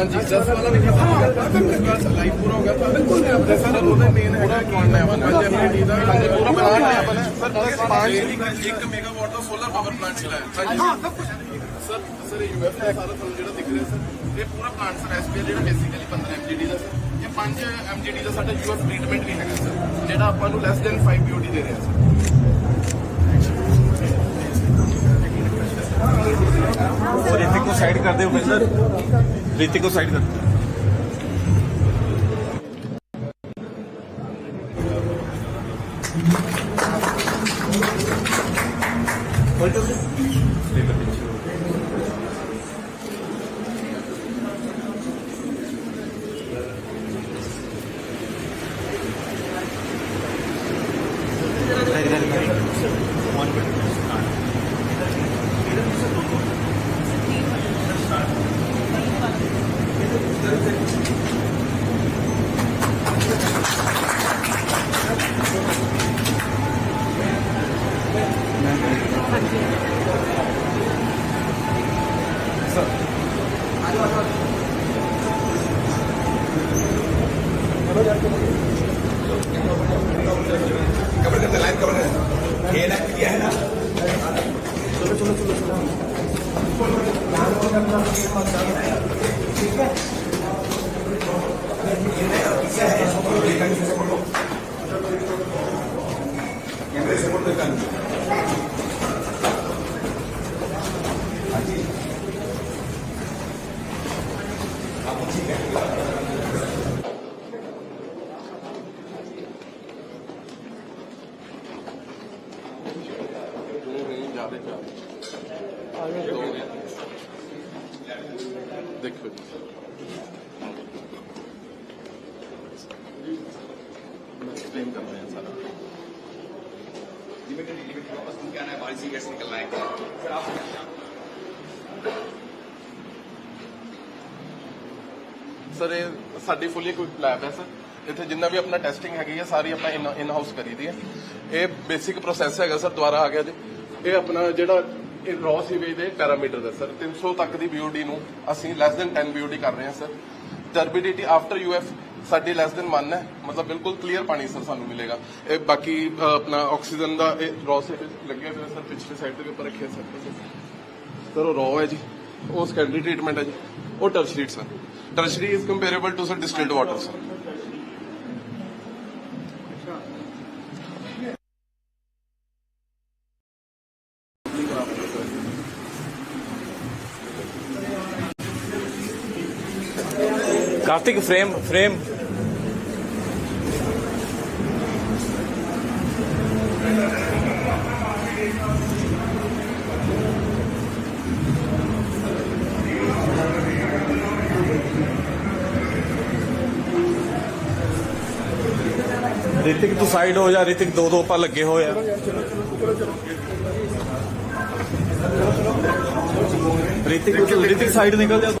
ਹਾਂਜੀ 10 ਵਾਲਾ ਵੀ ਖਤਮ ਲਾਈਵ ਪੂਰਾ ਹੋ ਗਿਆ ਤਾਂ ਬਿਲਕੁਲ ਸਰ ਉਹਦਾ ਮੇਨ ਹੈਗਾ ਪਲਾਨ ਹੈ ਆਪਣਾ ਜੈਮੀਟੀ ਦਾ ਹਾਂਜੀ ਪੂਰਾ ਪਲਾਨ ਹੈ ਆਪਣਾ ਸਰ 10 1 ਮੈਗਾਵਾਟ ਦਾ ਸੋਲਰ ਪਾਵਰ ਪਲਾਂਟ ਚਲਾਇਆ ਹਾਂਜੀ ਸਰ ਸਰ ਇਹ ਯੂਐਫ ਦਾ ਸਾਰਾ ਤੁਹਾਨੂੰ ਜਿਹੜਾ ਦਿਖ ਰਿਹਾ ਸਰ ਇਹ ਪੂਰਾ ਪਲਾਂਟ ਸਰ ਐਸਪੀਐਲ ਜਿਹੜਾ ਬੇਸਿਕਲੀ 15 ਐਮਜੀਡੀ ਦਾ ਸਰ ਇਹ 5 ਐਮਜੀਡੀ ਦਾ ਸਾਡਾ ਯੂਐਫ ਟ੍ਰੀਟਮੈਂਟ ਵੀ ਹੈਗਾ ਸਰ ਜਿਹੜਾ ਆਪਾਂ ਨੂੰ ਲੈਸ ਦੈਨ 5 ਬੀਓਡੀ ਦੇ ਰਿਹਾ ਸਰ ऋतिक को साइड कर दे Please take a side 아, 네. ਦੇਖੋ ਮੈਂ ਐਕਸਪਲੇਨ ਕਰ ਰਿਹਾ ਸਾਰਾ लिमिटेड लिमिटेड वापस तुम क्या है बारिश से गैस निकलना है फिर आप ਸਰ ਇਹ ਸਾਡੀ ਫੁੱਲੀ ਇਕਵਿਪ ਲੈਬ ਹੈ ਸਰ ਇੱਥੇ ਜਿੰਨਾ ਵੀ ਆਪਣਾ ਟੈਸਟਿੰਗ ਹੈਗੀ ਹੈ ਸਾਰੀ ਆਪਣਾ ਇਨ ਹਾਊਸ ਕਰੀ ਦੀ ਹੈ ਇਹ ਬੇਸਿਕ ਪ੍ਰੋਸੈਸ ਹੈਗਾ ਸਰ ਦੁਬਾਰਾ ਆ ਗਿਆ ਜੀ ਇਹ ਆਪਣਾ ਜਿਹੜਾ ਇਹ ਰੌ ਸੀਵੇਜ ਦੇ ਪੈਰਾਮੀਟਰ ਦਾ ਸਰ 300 ਤੱਕ ਦੀ ਬੀਓਡੀ ਨੂੰ ਅਸੀਂ ਲੈਸ ਦੈਨ 10 ਬੀਓਡੀ ਕਰ ਰਹੇ ਹਾਂ ਸਰ ਟਰਬਿਡਿਟੀ ਆਫਟਰ ਯੂਐਫ ਸਾਡੀ ਲੈਸ ਦੈਨ 1 ਹੈ। ਮਤਲਬ ਬਿਲਕੁਲ ਕਲੀਅਰ ਪਾਣੀ ਸਰ ਸਾਨੂੰ ਮਿਲੇਗਾ। ਇਹ ਬਾਕੀ ਆਪਣਾ ਆਕਸੀਜਨ ਦਾ ਇਹ ਰੌ ਸੀਵੇਜ ਲੱਗਿਆ ਹੋਇਆ ਸਰ ਪਿਛਲੇ ਸਾਈਡ ਦੇ ਉੱਪਰ ਰੱਖਿਆ ਸਰ ਸਰ ਉਹ ਰੌ ਹੈ ਜੀ। ਉਹ ਸੈਕੰਡਰੀ ਟ੍ਰੀਟਮੈਂਟ ਹੈ ਜੀ। ਉਹ tertiary sir tertiary is comparable to sir distilled water sir Kartik frame frame Hrithik तू साइड हो जा ऋतिक दो दो पर लगे हो यार ऋतिक ऋतिक साइड निकल जा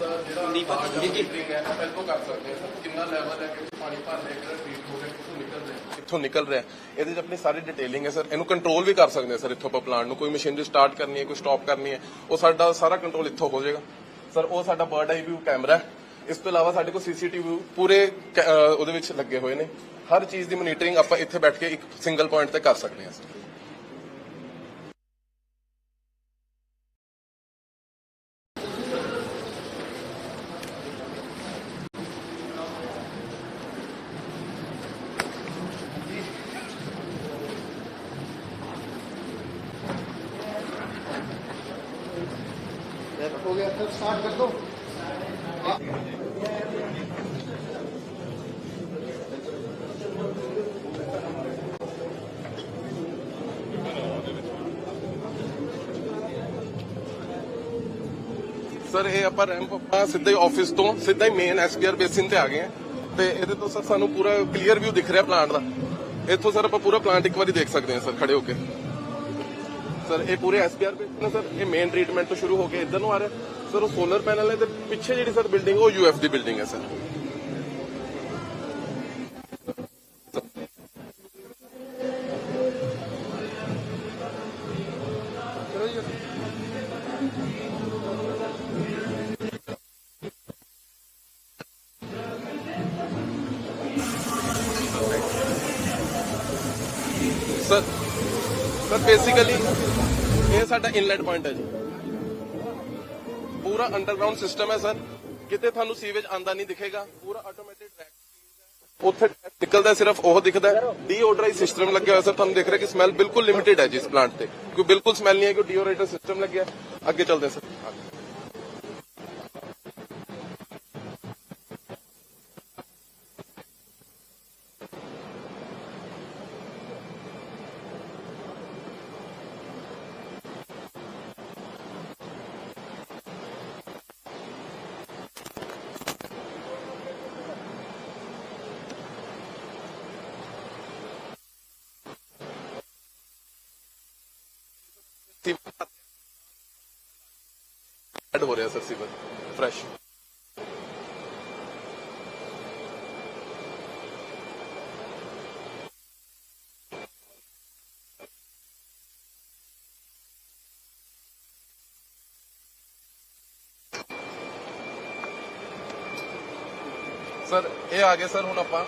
ਦਾ ਜਿਹੜਾ ਮੀਟਿੰਗ ਹੈ ਆਪਾਂ ਇੱਥੋਂ ਕਰ ਸਕਦੇ ਹਾਂ ਸਰ ਕਿੰਨਾ ਲੈਵਲ ਹੈ ਕਿ ਪਾਣੀ ਭਰ ਰਿਹਾ ਕਿਹੜਾ ਟ੍ਰੀਟ ਹੋ ਰਿਹਾ ਕਿੱਥੋਂ ਨਿਕਲ ਰਿਹਾ? ਕਿੱਥੋਂ ਨਿਕਲ ਰਿਹਾ? ਇਹਦੇ 'ਚ ਆਪਣੀ ਸਾਰੀ ਡਿਟੇਲਿੰਗ ਹੈ ਸਰ। ਇਹਨੂੰ ਕੰਟਰੋਲ ਵੀ ਕਰ ਸਕਦੇ ਹਾਂ ਸਰ ਇੱਥੋਂ ਆਪਾਂ ਪਲਾਂਟ ਨੂੰ। ਕੋਈ ਮਸ਼ੀਨਰੀ ਸਟਾਰਟ ਕਰਨੀ ਹੈ ਕੋਈ ਸਟਾਪ ਕਰਨੀ ਹੈ ਉਹ ਸਾਡਾ ਸਾਰਾ ਕੰਟਰੋਲ ਇੱਥੋਂ ਹੋ ਜਾਏਗਾ। ਸਰ ਉਹ ਸਾਡਾ ਬਰਡ ਆਈ ਵਿਊ ਕੈਮਰਾ ਹੈ। ਇਸ ਤੋਂ ਇਲਾਵਾ ਸਾਡੇ ਕੋਲ ਸੀਸੀਟੀਵੀ ਪੂਰੇ ਉਹਦੇ ਵਿੱਚ ਲੱਗੇ ਹੋਏ ਨੇ। ਹਰ ਚੀਜ਼ ਦੀ ਮੋਨੀਟਰਿੰਗ ਆਪਾਂ ਇੱਥੇ ਬੈਠ ਕੇ ਇੱਕ ਸਿੰਗਲ ਪੁਆਇੰਟ ਤੇ ਕਰ ਸਕਦੇ ਹਾਂ ਸਰ। हो गया सर स्टार्ट कर दो ਸਰ ਇਹ ਆਪਾਂ ਰੈਂਪ ਆਪਾਂ ਸਿੱਧਾ ਹੀ ਆਫਿਸ ਤੋਂ ਸਿੱਧਾ ਹੀ ਮੇਨ ਐਸਪੀਆਰ ਬੇਸਿਨ ਤੇ ਆ ਗਏ ਆ ਤੇ ਇਹਦੇ ਤੋਂ ਸਰ ਸਾਨੂੰ ਪੂਰਾ ਕਲੀਅਰ ਵਿਊ ਦਿਖ ਰਿਹਾ ਪਲਾਂਟ ਦਾ ਇੱਥੋਂ ਸਰ ਆਪਾਂ ਪੂਰਾ ਪਲਾਂਟ ਇੱਕ ਵਾਰੀ ਦੇਖ ਸਕਦੇ ਹਾਂ ਸਰ ਖੜੇ ਹੋ ਕੇ ਸਰ, ਇਹ ਪੂਰੇ ਐਸਪੀਆਰ ਬੇਸਿਨ ਹੈ ਸਰ, ਇਹ ਮੇਨ ਟ੍ਰੀਟਮੈਂਟ ਤੋਂ ਸ਼ੁਰੂ ਹੋ ਕੇ ਇੱਧਰ ਨੂੰ ਆ ਰਿਹਾ। ਸਰ, ਉਹ ਸੋਲਰ ਪੈਨਲ ਹੈ ਤੇ ਪਿੱਛੇ ਜਿਹੜੀ ਸਰ ਬਿਲਡਿੰਗ ਉਹ ਯੂਐਫ ਦੀ ਬਿਲਡਿੰਗ ਹੈ, ਸਰ। ਸਰ ਸਰ ਬੇਸਿਕਲੀ ਇਹ ਸਾਡਾ ਇਨਲੈਟ ਪੁਆਇੰਟ ਹੈ ਜੀ। ਪੂਰਾ ਅੰਡਰਗਰਾਉਂਡ ਸਿਸਟਮ ਹੈ ਸਰ। ਕਿਤੇ ਤੁਹਾਨੂੰ ਸੀਵੇਜ ਆਂਦਾ ਨਹੀਂ ਦਿਖੇਗਾ। ਪੂਰਾ ਆਟੋਮੈਟਿਕ ਟਰੈਕ ਉੱਥੇ ਨਿਕਲਦਾ ਸਿਰਫ ਉਹ ਦਿਖਦਾ ਡੀਓਡਰਾਈਜ਼ ਸਿਸਟਮ ਲੱਗਿਆ ਹੋਇਆ, ਸਰ, ਤੁਹਾਨੂੰ ਦੇਖ ਰਿਹਾ ਕਿ ਸਮੈਲ ਬਿਲਕੁਲ ਲਿਮਿਟਿਡ ਹੈ ਜੀ ਇਸ ਪਲਾਂਟ ਤੇ। ਕੋਈ ਬਿਲਕੁਲ ਸਮੈਲ ਨਹੀਂ ਹੈ ਕਿ ਡੀਓਰੇਟਰ ਸਿਸਟਮ ਲੱਗਿਆ। ਅੱਗੇ ਚੱਲਦੇ ਹਾਂ, ਸਰ। ਐਡ ਹੋ ਰਿਹਾ ਸਰ ਸੀਵਰ ਫਰੈਸ਼ ਸਰ ਇਹ ਆ ਗਏ ਸਰ ਹੁਣ ਆਪਾਂ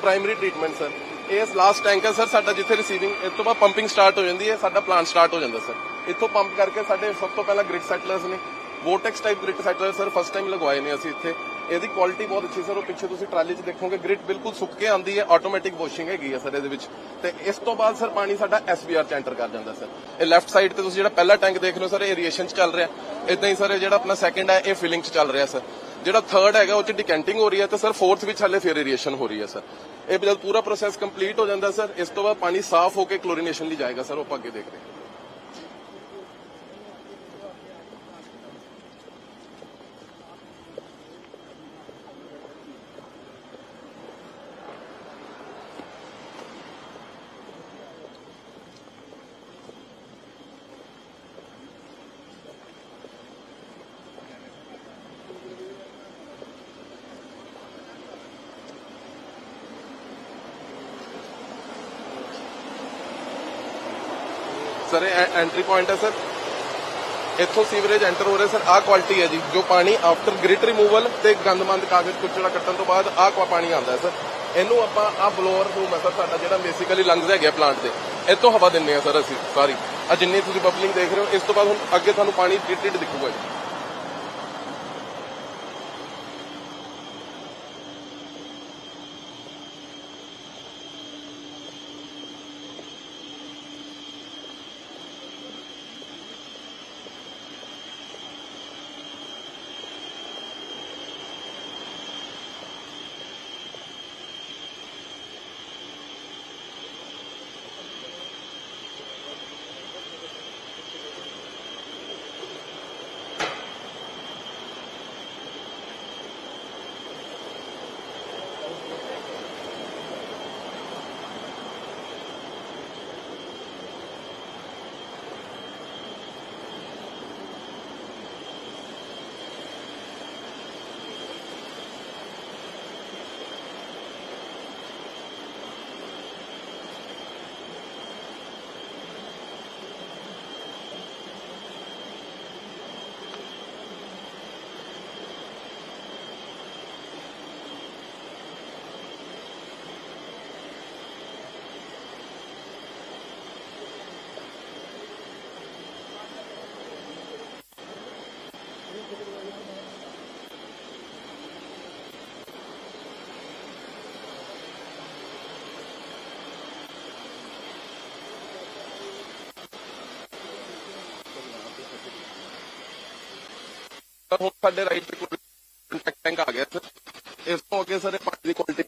ਪ੍ਰਾਇਮਰੀ ਟ੍ਰੀਟਮੈਂਟ ਸਰ ਇਹ ਲਾਸਟ ਟੈਂਕ ਹੈ ਸਰ ਸਾਡਾ ਜਿੱਥੇ ਰਿਸੀਵਿੰਗ ਇਸ ਤੋਂ ਬਾਅਦ ਪੰਪਿੰਗ ਸਟਾਰਟ ਹੋ ਜਾਂਦੀ ਹੈ, ਸਾਡਾ ਪਲਾਂਟ ਸਟਾਰਟ ਹੋ ਜਾਂਦਾ ਸਰ ਇੱਥੋਂ ਪੰਪ ਕਰਕੇ ਸਾਡੇ ਸਭ ਤੋਂ ਪਹਿਲਾਂ ਗ੍ਰਿਡ ਸੈਟਲਰਸ ਨੇ vortex type grit settler sir first time ਲਗਵਾਏ ਨੇ ਅਸੀਂ ਇੱਥੇ। ਇਹਦੀ ਕੁਆਲਿਟੀ ਬਹੁਤ ਅੱਛੀ ਸਰ ਉਹ ਪਿੱਛੇ ਤੁਸੀਂ ਟਰਾਲੀ 'ਚ ਦੇਖੋਗੇ ਗ੍ਰਿਡ ਬਿਲਕੁਲ ਸੁੱਕ ਕੇ ਆਉਂਦੀ ਹੈ ਆਟੋਮੈਟਿਕ ਵਾਸ਼ਿੰਗ ਹੈਗੀ ਹੈ ਸਰ ਇਹਦੇ ਵਿੱਚ। ਤੇ ਇਸ ਤੋਂ ਬਾਅਦ ਸਰ ਪਾਣੀ ਸਾਡਾ ਐਸਬੀਆਰ 'ਚ ਐਂਟਰ ਕਰ ਜਾਂਦਾ ਸਰ ਇਹ ਲੈਫਟ ਸਾਈਡ ਤੇ ਤੁਸੀਂ ਜਿਹੜਾ ਪਹਿਲਾ ਟੈਂਕ ਦੇਖ ਰਹੇ ਹੋ ਸਰ ਇਹ ਏਰੀਏਸ਼ਨ 'ਚ ਚੱਲ ਰਿਹਾ। ਇਦਾਂ ਹੀ ਸਰ ਜਿਹੜਾ ਆਪਣਾ ਸੈਕੰਡ ਹੈ, ਇਹ ਫਿਲਿੰਗ 'ਚ ਚੱਲ ਰਿਹਾ ਸਰ ਜਿਹੜਾ ਥਰਡ ਹੈਗਾ, ਉਹ 'ਚ ਡਿਕੈਂਟਿੰਗ ਹੋ ਰਹੀ ਹੈ ਤੇ ਸਰ ਫੋਰਥ ਵਿੱਚ ਹਲੇ ਫਿਰ ਏਰੀਏਸ਼ਨ ਹੋ ਰਹੀ ਹੈ ਸਰ ਇਹ ਜਦ ਪੂਰਾ ਪ੍ਰੋਸੈਸ ਕੰਪਲੀਟ ਹੋ ਜਾਂਦਾ ਸਰ ਇਸ ਤੋਂ ਬਾਅਦ ਪਾਣੀ ਸਾਫ਼ ਹੋ ਕੇ ਕਲੋਰੀਨੇਸ਼ਨ ਲਈ ਜਾਏਗਾ ਸਰ ਉਹ ਆਪਾਂ ਅੱਗੇ ਦੇਖਦੇ ਹਾਂ। ਸਰ, ਇਹ ਐਂਟਰੀ ਪੁਆਇੰਟ ਹੈ ਸਰ। ਇੱਥੋਂ ਸੀਵਰੇਜ ਐਂਟਰ ਹੋ ਰਿਹਾ ਸਰ। ਆਹ ਕੁਆਲਿਟੀ ਹੈ ਜੀ, ਜੋ ਪਾਣੀ ਆਫਟਰ ਗ੍ਰਿਟ ਰਿਮੂਵਲ ਤੇ ਗੰਦਮੰਦ ਕਾਗਜ਼ ਕੁਚੜਾ ਕੱਟਣ ਤੋਂ ਬਾਅਦ ਆਹ ਕੋ ਪਾਣੀ ਆਉਂਦਾ ਹੈ ਸਰ। ਇਹਨੂੰ ਆਪਾਂ ਆਹ ਬਲੋਅਰ ਰੂਮ ਹੈ ਸਰ, ਸਾਡਾ ਜਿਹੜਾ ਬੇਸਿਕਲੀ ਲੰਗਸ ਹੈਗੇ ਪਲਾਂਟ ਦੇ। ਇੱਥੋਂ ਹਵਾ ਦਿੰਨੇ ਆ ਸਰ ਅਸੀਂ, ਸਾਰੀ। ਆ ਜਿੰਨੀ ਤੁਸੀਂ ਬਬਲਿੰਗ ਦੇਖ ਰਹੇ ਹੋ, ਇਸ ਤੋਂ ਬਾਅਦ ਹੁਣ ਅੱਗੇ ਤੁਹਾਨੂੰ ਪਾਣੀ ਟ੍ਰੀਟਡ ਦਿਖੂਗਾ ਜੀ। ਹੁਣ ਸਾਡੇ ਰਾਈਟ ਤੇ ਕੰਟੈਕਟ ਟੈਂਕ ਆ ਗਿਆ ਸਰ। ਇਸ ਤੋਂ ਅੱਗੇ ਸਰ ਇਹ ਪਾਣੀ ਦੀ ਕੁਆਲਿਟੀ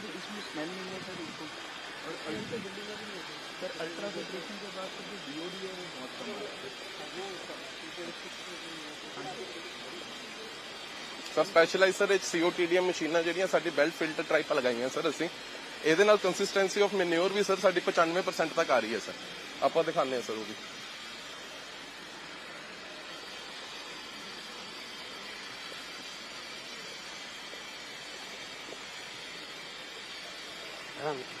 सर इसमें स्मेल नहीं है सर इसको और अल्ट्रा सर अल्ट्रा फिल्ट्रेशन के बाद तो जो डीओडी है वो बहुत कम है ਸਰ ਸਪੈਸ਼ਲਾਈਜ਼ ਸਰ ਇਹ ਸੀਓਟੀਡੀਐਮ ਮਸ਼ੀਨਾਂ ਜਿਹੜੀਆਂ ਸਾਡੀ ਬੈਲਟ ਫਿਲਟਰ ਟਰਾਈਪ ਲਗਾਈਆਂ ਸਰ ਅਸੀਂ ਇਹਦੇ ਨਾਲ ਕੰਸਿਸਟੈਂਸੀ ਆਫ ਮੈਨਿਓਰ ਵੀ ਸਰ ਸਾਡੀ 95% ਤੱਕ ਆ ਰਹੀ ਹੈ ਸਰ ਆਪਾਂ ਦਿਖਾਉਂਦੇ ਹਾਂ ਸਰ ਉਹ ਵੀ ਇਹ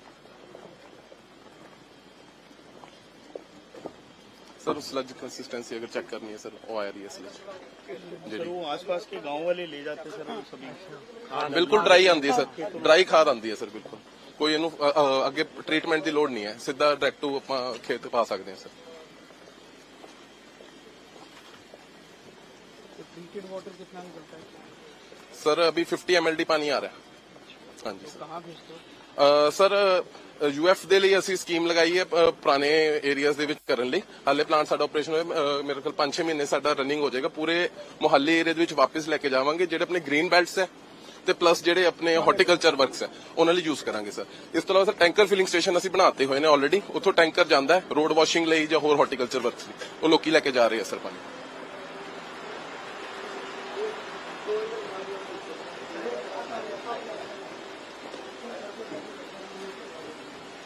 सर स्लज कंसिस्टेंसी अगर चेक करनी है सर वो आ रही है स्लज सर वो आसपास के गांव वाले ले जाते सर वो सभी ਬਿਲਕੁਲ ਡਰਾਈ ਆਂਦੀ ਹੈ ਸਰ ਡਰਾਈ ਖਾਦ ਆਂਦੀ ਹੈ ਸਰ ਬਿਲਕੁਲ ਕੋਈ ਇਹਨੂੰ ਅ, ਅ, ਅੱਗੇ ਟ੍ਰੀਟਮੈਂਟ ਦੀ ਲੋੜ ਨਹੀਂ ਹੈ ਸਿੱਧਾ ਡਾਇਰੈਕਟ ਆਪਾਂ ਖੇਤ ਪਾ ਸਕਦੇ ਹਾਂ ਸਰ ट्रीटेड वाटर कितना निकलता है सर अभी 50 एम पानी आ रहा है हाँ जी सर कहाँ भेजते हो ਸਰ ਯੂਐਫ ਦੇ ਲਈ ਅਸੀਂ ਸਕੀਮ ਲਗਾਈ ਹੈ ਅ, ਪੁਰਾਣੇ ਏਰੀਆਜ਼ ਦੇ ਵਿੱਚ ਕਰਨ ਲਈ। ਹਾਲੇ ਪਲਾਂਟ ਸਾਡਾ ਆਪਰੇਸ਼ਨ ਹੋਇਆ ਅ, ਮੇਰੇ ਕੋਲ 5-6 ਮਹੀਨੇ ਸਾਡਾ ਰਨਿੰਗ ਹੋ ਜਾਏਗਾ। ਪੂਰੇ ਮੁਹੱਲੇ ਏਰੀਆ ਦੇ ਵਿੱਚ ਵਾਪਸ ਲੈ ਕੇ ਜਾਵਾਂਗੇ ਜਿਹੜੇ ਆਪਣੇ ਗ੍ਰੀਨ ਬੈਲਟਸ ਹੈ ਤੇ ਪਲੱਸ ਜਿਹੜੇ ਆਪਣੇ ਹਾਰਟੀਕਲਚਰ ਵਰਕਸ ਹੈ ਉਹਨਾਂ ਲਈ ਯੂਜ਼ ਕਰਾਂਗੇ ਸਰ। ਇਸ ਤੋਂ ਇਲਾਵਾ ਸਰ ਟੈਂਕਰ ਫਿਲਿੰਗ ਸਟੇਸ਼ਨ ਅਸੀਂ ਬਣਾਤੇ ਹੋਏ ਨੇ ਆਲਰੇਡੀ ਉੱਥੋਂ ਟੈਂਕਰ ਜਾਂਦਾ ਹੈ ਰੋਡ ਵਾਸ਼ਿੰਗ ਲਈ ਜਾਂ ਹੋਰ ਹਾਰਟੀਕਲਚਰ ਵਰਕਸ ਲਈ। ਉਹ ਲੋਕੀ ਲੈ ਕੇ ਜਾ ਰਹੇ ਆ ਸਰ ਪਾਣੀ।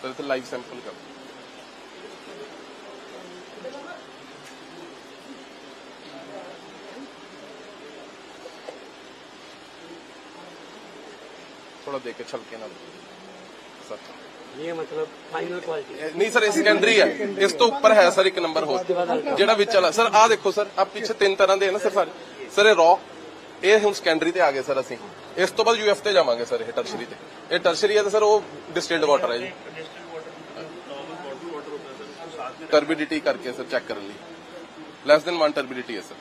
ਸਰ ਇੱਥੇ ਲਾਈਵ ਸੈਂਪਲ ਕਰ ਥੋੜਾ ਦੇਖ ਕੇ ਛਲਕੇ ਨਾਲ ਸਰ ये मतलब फाइनल क्वालिटी ਇਹ- ਨਹੀਂ ਸਰ ਇਹ ਸੈਕੰਡਰੀ ਹੈ ਇਸ ਤੋਂ ਉੱਪਰ ਹੈ ਸਰ ਇੱਕ ਨੰਬਰ ਹੋਰ ਜਿਹੜਾ ਵਿੱਚ ਵਾਲਾ ਸਰ ਆਹ ਦੇਖੋ ਸਰ ਆਹ ਪਿੱਛੇ ਤਿੰਨ ਤਰ੍ਹਾਂ ਦੇ ਹੈ ਨਾ ਸਰ ਸਾਰੇ ਸਰ ਇਹ ਰੌਕ ਇਹ ਹੁਣ ਸੈਕੰਡਰੀ ਤੇ ਆ ਗਏ ਸਰ ਅਸੀਂ ਇਸ ਤੋਂ ਬਾਅਦ ਯੂਐਫ ਤੇ ਜਾਵਾਂਗੇ ਸਰ ਇਹ ਟਰਸ਼ਰੀ ਤੇ ਇਹ ਟਰਸ਼ਰੀ ਹੈ ਤਾਂ ਸਰ ਉਹ ਡਿਸਟਿਲਡ ਵਾਟਰ ਹੈ ਜੀ ਟਰਬਿਡਿਟੀ ਕਰਕੇ ਸਰ ਚੈੱਕ ਕਰਨ ਲਈ। ਲੈਸ ਦੈਨ 1 ਟਰਬਿਡਿਟੀ ਹੈ ਸਰ